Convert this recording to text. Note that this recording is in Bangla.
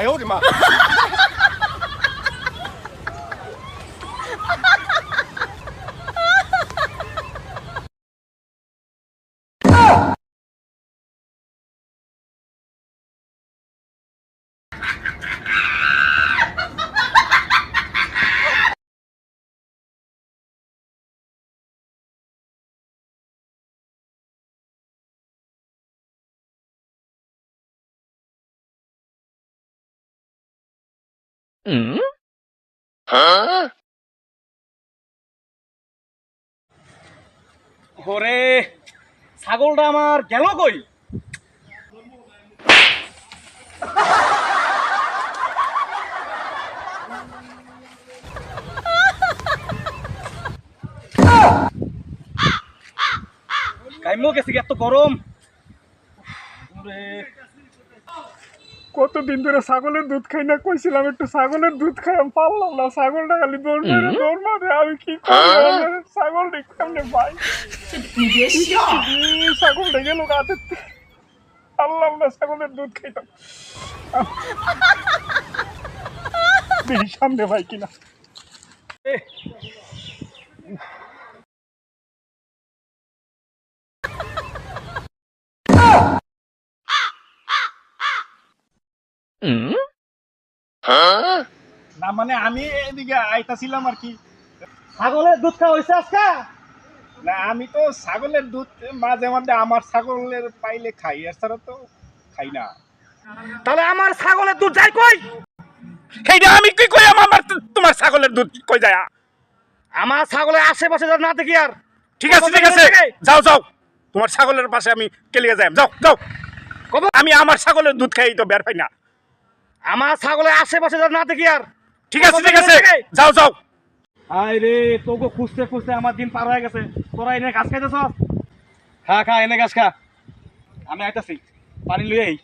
哎呦我的妈！ওরে ছাগলটা আমার গেল কই? কাইমো গেছে এত গরম? কতদিন ধরে ছাগলের দুধ খাই না কইছিলাম একটু ছাগলের দুধ খাই আমি পারলাম না ছাগলটা খালি দৌড় মেরে দৌড় মারে আমি কি ছাগলটা কেমনে ভাই ছাগলটা গেল রাতে পারলাম না ছাগলের দুধ খাইতাম দেখি সামনে ভাই কিনা। না মানে আমি এদিকে আইতাছিলাম আর কি। ছাগলের দুধ খাওয়া হয়েছে আজকে? না আমি তো ছাগলের দুধ মাঝে মাঝে আমার ছাগলের পাইলে খাই এছাড়া তো খাই না। তাহলে আমার ছাগলের দুধ যাই কই? সেইটা আমি কি কই আমার আমার- তোমার ছাগলের দুধ কই যায়? আমার ছাগলের আশেপাশে যা না দেখি আর। ঠিক আছে ঠিক আছে। যাও যাও। তোমার ছাগলের পাশে আমি কেলিয়ে যাই। যাও যাও। কবে? আমি আমার ছাগলের দুধ খাই তো বের পাই না। আমার ছাগলের আশেপাশে যা না দেখি আর। ঠিক আছে ঠিক আছে। যাও যাও। আয় রে তোকে খুঁজতে খুঁজতে আমার দিন পার হয়ে গেছে। তোরা এনে ঘাস খাইতেছ? খা খা এনে ঘাস খা। আমি আইতাছি। পানি লুই আই।